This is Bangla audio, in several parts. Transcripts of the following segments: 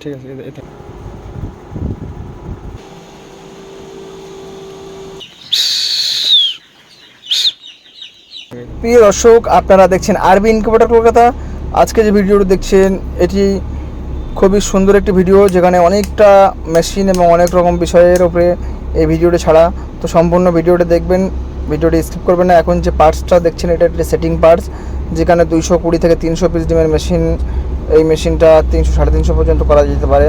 ঠিক আছে, এটা প্রিয় দর্শক, আপনারা দেখছেন আরবি ইনকিউবেটর কলকাতা। আজকে যে ভিডিওটি দেখছেন, এটি খুবই সুন্দর একটি ভিডিও, যেখানে অনেকটা মেশিন এবং অনেক রকম বিষয়ের উপরে এই ভিডিওটি ছাড়া। তো সম্পূর্ণ ভিডিওটি দেখবেন, ভিডিওটি স্কিপ করবেন না। এখন যে পার্টসটা দেখছেন, এটা একটি সেটিং পার্টস যেখানে দুইশো কুড়ি থেকে তিনশো পিস ডিমের মেশিন, এই মেশিনটা তিনশো, সাড়ে তিনশো পর্যন্ত করা যেতে পারে।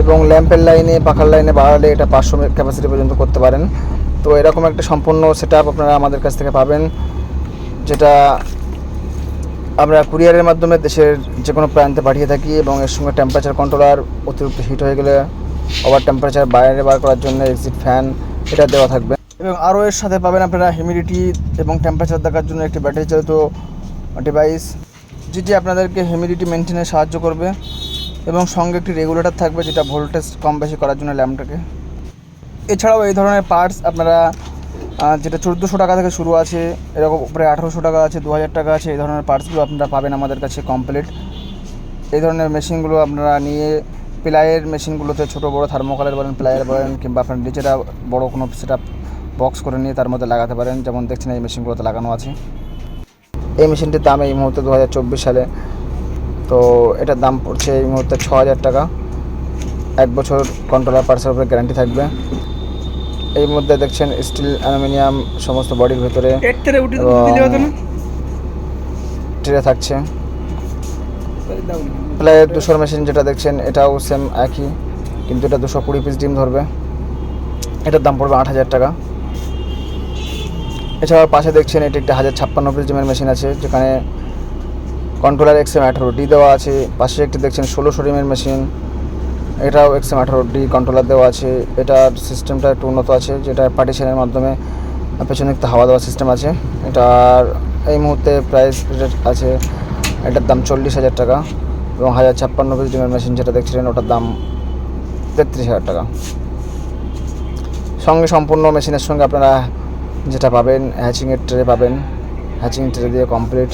এবং ল্যাম্পের লাইনে, পাখার লাইনে বাড়ালে এটা পাঁচশো ক্যাপাসিটি পর্যন্ত করতে পারেন। তো এরকম একটা সম্পূর্ণ সেট আপনারা আমাদের কাছ থেকে পাবেন, যেটা আমরা কুরিয়ারের মাধ্যমে দেশের যে কোনো প্রান্তে পাঠিয়ে থাকি এবং এর সঙ্গে টেম্পারেচার কন্ট্রোলার অতিরিক্ত হিট হয়ে গেলে ওভার টেম্পারেচার বাইরে বার করার জন্য এক্সিট ফ্যান এটা দেওয়া থাকবে। এবং আরও এর সাথে পাবেন আপনারা হিউমিডিটি এবং টেম্পারেচার দেখার জন্য একটি ব্যাটারি চালিত ডিভাইস যেটি আপনাদেরকে হিউমিডিটি মেনটেনে সাহায্য করবে এবং সঙ্গে একটি রেগুলেটর থাকবে যেটা ভোল্টেজ কম বেশি করার জন্য ল্যাম্পটাকে এছাড়াও এই ধরনের পার্টস আপনারা যেটা চোদ্দোশো টাকা থেকে শুরু আছে, এরকম উপরে আঠারোশো টাকা আছে দু হাজার টাকা আছে, এই ধরনের পার্টসগুলো আপনারা পাবেন আমাদের কাছে কমপ্লিট এই ধরনের মেশিনগুলো আপনারা নিয়ে প্লাইয়ের মেশিনগুলোতে ছোটো বড়ো থার্মোকলের বলেন, প্লাইয়ের বলেন, কিংবা আপনার নিজেরা বড় কোনো সেটা বক্স করে নিয়ে তার মধ্যে লাগাতে পারেন। যেমন দেখছেন এই মেশিনগুলোতে লাগানো আছে। এই মেশিনটির দাম এই মুহূর্তে দু হাজার চব্বিশ সালে। তো এটার দাম পড়ছে এই মুহূর্তে ছ হাজার টাকা। এক বছর কন্ট্রোলার পার্সের উপরে গ্যারান্টি থাকবে। এই মধ্যে দেখছেন স্টিল অ্যালুমিনিয়াম সমস্ত বডির ভেতরে ট্রে থাকছে। প্রায় দুশোর মেশিন যেটা দেখছেন এটাও সেম একই কিন্তু এটা দুশো কুড়ি পিস ডিম ধরবে। এটার দাম পড়বে আট হাজার টাকা। এছাড়াও পাশে দেখছেন এটি একটা হাজার ছাপ্পান্ন পিস ডিমের মেশিন আছে, যেখানে কন্ট্রোলার এক্সএম আঠারো ডি দেওয়া আছে। পাশে একটি দেখছেন ষোলোশো ডিমের মেশিন, এটাও এক্সএম আঠারো ডি কন্ট্রোলার দেওয়া আছে। এটার সিস্টেমটা একটু উন্নত আছে, যেটা পার্টিশনের মাধ্যমে পেছনে একটা হাওয়া দেওয়ার সিস্টেম আছে। এটার এই মুহূর্তে প্রাইস আছে, এটার দাম চল্লিশ হাজার টাকা এবং হাজার ছাপ্পান্ন পিস মেশিন যেটা দেখছিলেন, ওটার দাম তেত্রিশ হাজার টাকা। সঙ্গে সম্পূর্ণ মেশিনের সঙ্গে আপনারা যেটা পাবেন হ্যাচিংয়ের ট্রে পাবেন হ্যাচিং ট্রে দিয়ে কমপ্লিট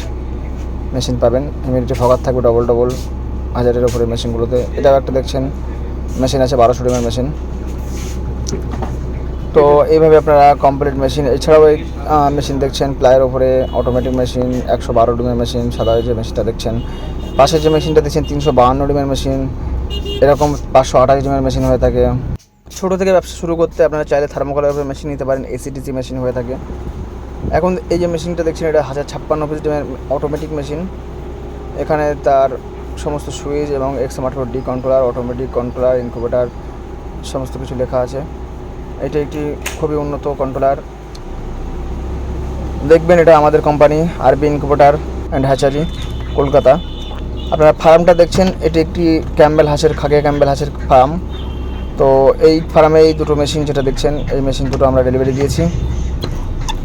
মেশিন পাবেন। হিউমিডিটি ফগার থাকবে ডবল ডবল হাজারের উপরে মেশিনগুলোতে এটাও একটা দেখছেন মেশিন আছে বারোশো ডিমের মেশিন তো এইভাবে আপনারা কমপ্লিট মেশিন এছাড়াও এই মেশিন দেখছেন প্লায়ের ওপরে অটোমেটিক মেশিন একশো বারো ডিমের মেশিন সাদা যে মেশিনটা দেখছেন। পাশে যে মেশিনটা দেখছেন, তিনশো বাহান্ন ডিমের মেশিন এরকম পাঁচশো আঠাশ ডিমের মেশিন হয়ে থাকে। ছোটো থেকে ব্যবসা শুরু করতে আপনারা চাইলে থার্মোকলের উপরে মেশিন নিতে পারেন এসিডিসি মেশিন হয়ে থাকে। এখন এই যে মেশিনটা দেখছেন, এটা হাজার ছাপ্পান্ন পিস অটোমেটিক মেশিন এখানে তার সমস্ত সুইচ এবং এক্স আঠারো D controller automatic controller incubator সমস্ত কিছু লেখা আছে। এটা একটি খুবই উন্নত কন্ট্রোলার দেখবেন এটা আমাদের কোম্পানি আরবি ইনকুবেটার অ্যান্ড হ্যাচারি কলকাতা। আপনারা ফার্মটা দেখছেন, এটি একটি ক্যাম্বেল হাঁসের খাগে ক্যাম্বেল হাঁসের ফার্ম তো এই ফার্মে এই দুটো মেশিন যেটা দেখছেন এই মেশিন দুটো আমরা ডেলিভারি দিয়েছি।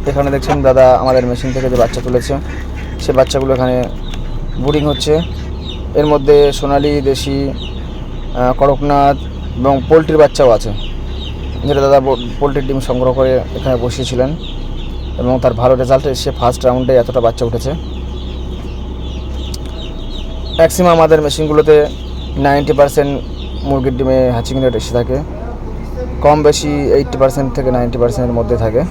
এখানে দেখছেন দাদা আমাদের মেশিন থেকে যে বাচ্চা তুলেছে সে বাচ্চাগুলো এখানে বুডিং হচ্ছে। এর মধ্যে সোনালি দেশি আহ, করকনাথ এবং পোলট্রির বাচ্চাও আছে। যেটা দাদা পোলট্রির ডিম সংগ্রহ করে এখানে বসিয়েছিলেন এবং তার ভালো রেজাল্ট এসে ফার্স্ট রাউন্ডে এতটা বাচ্চা উঠেছে। ম্যাক্সিমাম আমাদের মেশিনগুলোতে নাইনটি পার্সেন্ট মুরগির ডিমে হ্যাচিং রেট এসে থাকে, কম বেশি এইটটি পার্সেন্ট থেকে নাইনটি পার্সেন্টের মধ্যে থাকে।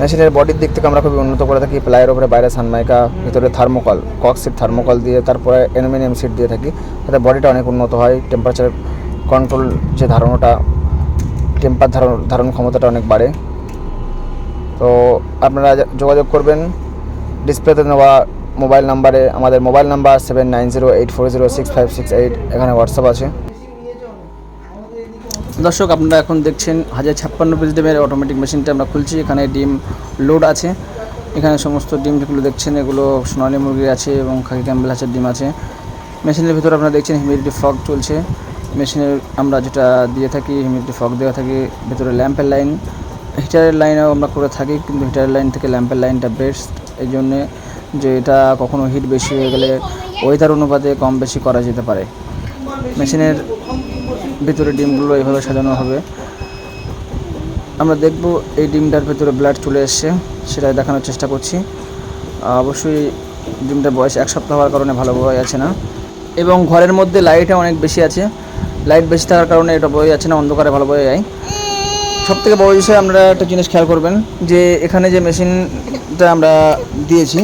মেশিনের বডির দিক থেকে আমরা খুবই উন্নত করে থাকি, প্লাইয়ের ওপরে বাইরে সানমাইকা, ভিতরে থার্মোকল কক সিট থার্মোকল দিয়ে, তারপরে অ্যালুমিনিয়াম সিট দিয়ে থাকি, তাতে বডিটা অনেক উন্নত হয় টেম্পারেচার কন্ট্রোল যে ধারণাটা টেম্পার ধারণ ধারণ ক্ষমতাটা অনেক বাড়ে। তো আপনারা যোগাযোগ করবেন ডিসপ্লেতে নেওয়া মোবাইল নাম্বারে, আমাদের mobile number seven nine zero eight four zero six five six eight এখানে হোয়াটসঅ্যাপ আছে। দর্শক, আপনারা এখন দেখছেন হাজার ছাপ্পান্ন পিস ডিমের অটোমেটিক মেশিনটা আমরা খুলছি। এখানে ডিম লোড আছে। এখানে সমস্ত ডিম যেগুলো দেখছেন, এগুলো সোনালি মুরগি আছে এবং খাকি ক্যাম্বেল হাঁসের ডিম আছে। মেশিনের ভিতরে আপনারা দেখছেন হিউমিডিটি ফগ চলছে। মেশিনের আমরা যেটা দিয়ে থাকি হিউমিডিটি ফগ দেওয়া থাকি, ভিতরে ল্যাম্পের লাইন হিটারের লাইনেও আমরা করে থাকি, কিন্তু হিটারের লাইন থেকে ল্যাম্পের লাইনটা বেস্ট এই জন্যে যে এটা কখনো হিট বেশি হয়ে গেলে ওয়েদার অনুপাতে কম বেশি করা যেতে পারে। মেশিনের ভিতরে ডিমগুলো এইভাবে সাজানো হবে। আমরা দেখব এই ডিমটার ভিতরে ব্লাড চলে এসছে, সেটাই দেখানোর চেষ্টা করছি। অবশ্যই ডিমটার বয়স এক সপ্তাহ হওয়ার কারণে ভালো বয় আছে না। এবং ঘরের মধ্যে লাইটও অনেক বেশি আছে। লাইট বেশি থাকার কারণে এটা বয়ে যাচ্ছে না, অন্ধকারে ভালো বয়ে যায় সব থেকে বড় বিষয় আমরা একটা জিনিস খেয়াল করবেন, যে এখানে যে মেশিনটা আমরা দিয়েছি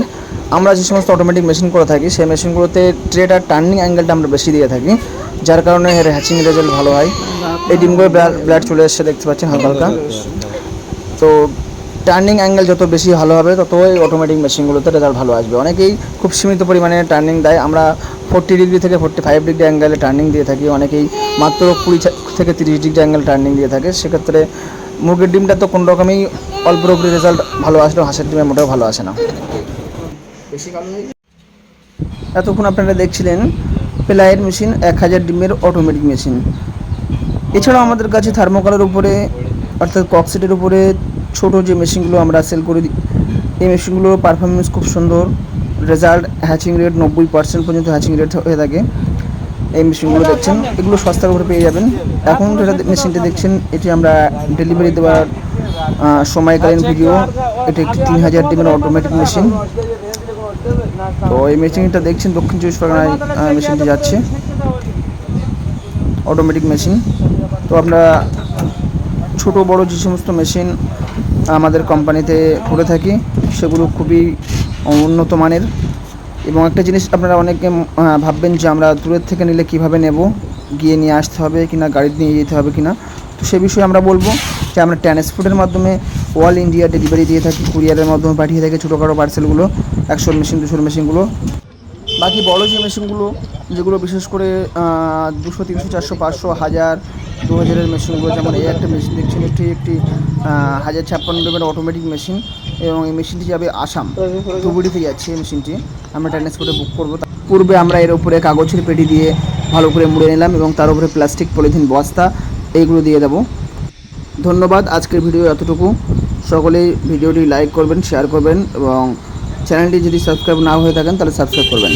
আমরা যে সমস্ত অটোমেটিক মেশিন করে থাকি, সেই মেশিনগুলোতে ট্রেড আর টার্নিং অ্যাঙ্গেলটা আমরা বেশি দিয়ে থাকি, যার কারণে এর হ্যাচিং রেজাল্ট ভালো হয়। এই ডিমগুলো ব্লাড চলে এসছে, দেখতে পাচ্ছেন হালকা হালকা তো টার্নিং অ্যাঙ্গেল যত বেশি ভালো হবে তত এই অটোমেটিক মেশিনগুলোতে রেজাল্ট ভালো আসবে। অনেকেই খুব সীমিত পরিমাণে টার্নিং দেয়। আমরা ফোর্টি ডিগ্রি থেকে ফোর্টি ফাইভ ডিগ্রি অ্যাঙ্গেলে টার্নিং দিয়ে থাকি। অনেকেই মাত্র কুড়ি থেকে তিরিশ ডিগ্রি অ্যাঙ্গেল টার্নিং দিয়ে থাকে। সেক্ষেত্রে মুরগির ডিমটা তো কোনো রকমই অল্প রকমের রেজাল্ট ভালো আসলেও হাঁসের ডিমের মোটেও ভালো আসে না। এতক্ষণ আপনারা দেখছিলেন প্লাইয়ের মেশিন, এক হাজার ডিমের অটোমেটিক মেশিন। এছাড়াও আমাদের কাছে থার্মোকলের উপরে, অর্থাৎ ককসেটের উপরে ছোট যে মেশিনগুলো আমরা সেল করে দিই এই মেশিনগুলোর পারফরমেন্স খুব সুন্দর। রেজাল্ট হ্যাচিং রেট নব্বই পার্সেন্ট পর্যন্ত হ্যাচিং রেট হয়ে থাকে। এই মেশিনগুলো দেখছেন, এগুলো সস্তার উপরে পেয়ে যাবেন। এখন যেটা মেশিনটা দেখছেন, এটি আমরা ডেলিভারি দেওয়ার সময়কালীন ভিডিও এটি একটি তিন হাজার ডিমের অটোমেটিক মেশিন তো এই মেশিনটা দেখছেন দক্ষিণ চব্বিশ পরগনায় মেশিনটি যাচ্ছে। অটোমেটিক মেশিন তো আমরা ছোট, বড় যে সমস্ত মেশিন আমাদের কোম্পানিতে করে থাকি, সেগুলো খুবই উন্নত মানের। এবং একটা জিনিস আপনারা অনেকে ভাববেন যে আমরা দূরের থেকে নিলে কীভাবে নেব, গিয়ে নিয়ে আসতে হবে কিনা, গাড়ি নিয়ে যেতে হবে কিনা। তো সে বিষয়ে আমরা বলব যে আমরা ট্রান্সপোর্টের মাধ্যমে অল ইন্ডিয়া ডেলিভারি দিয়ে থাকি, কুরিয়ারের মাধ্যমে পাঠিয়ে থাকি ছোটোখাটো পার্সেলগুলো একশোর মেশিন দুশোর মেশিনগুলো বাকি বড় যে মেশিনগুলো যেগুলো বিশেষ করে দুশো, তিনশো, চারশো, পাঁচশো, হাজার, দু হাজারের মেশিনগুলো যেমন এই একটা মেশিন দেখছেন, এটি একটি হাজার ছাপ্পান্ন ডিমের অটোমেটিক মেশিন এবং এই মেশিনটি যাবে আসাম। ধুবুড়িতে যাচ্ছে এই মেশিনটি আমরা ট্রান্সপোর্টে বুক করব। পূর্বে আমরা এর উপরে কাগজের পেটি দিয়ে ভালো করে মুড়ে নিলাম এবং তার উপরে প্লাস্টিক পলিথিন বস্তা, এইগুলো দিয়ে দেবো। ধন্যবাদ। আজকের ভিডিও এতটুকু। সকলেই ভিডিওটি লাইক করবেন শেয়ার করবেন এবং চ্যানেলটি যদি সাবস্ক্রাইব না হয়ে থাকেন, তাহলে সাবস্ক্রাইব করবেন।